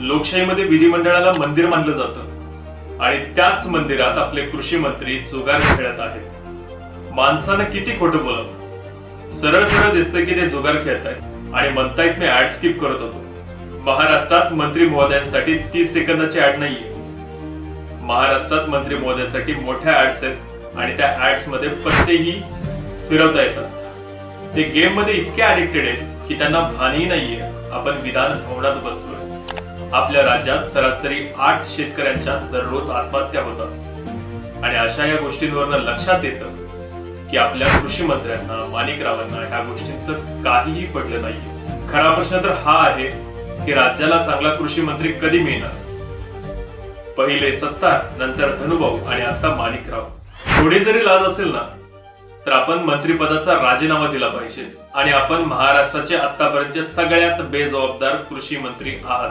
लोकशाहीमध्ये विधिमंडळाला मंदिर मानलं जातं. आणि त्याच मंदिरात आपले कृषी मंत्री जुगार खेळत आहेत. माणसानं किती खोटं बोलावं? सरळ सरळ दिसतं की ते जुगार खेळत आहेत. आणि म्हणतायत मी ऍड स्किप करत होतो. महाराष्ट्रात मंत्री महोदयांसाठी तीस सेकंदाची ऍड नाहीये. महाराष्ट्रात मंत्री महोदयांसाठी मोठ्या ऍड्स आहेत. आणि त्या ऍड्समध्ये पत्तेही फिरवता येतात. ते गेममध्ये इतके अडिक्टेड आहेत की त्यांना भानही नाहीये. आपण विधान भवनात बसलोय. आपल्या राज्यात सरासरी आठ शेतकऱ्यांच्या दररोज आत्महत्या होतात. आणि अशा या गोष्टींवरनं लक्षात येतं की आपल्या कृषी मंत्र्यांना माणिकरावांना ह्या गोष्टींचं काहीही पडलं नाहीये. खरा प्रश्न तर हा आहे की राज्याला चांगला कृषी मंत्री कधी मिळणार? पहिले सत्तार नंतर धनुभाऊ आणि आता माणिकराव. थोडी जरी लाज असेल ना तर आपण मंत्रिपदाचा राजीनामा दिला पाहिजे. आणि आपण महाराष्ट्राचे आतापर्यंतचे सगळ्यात बेजबाबदार कृषी मंत्री आहात.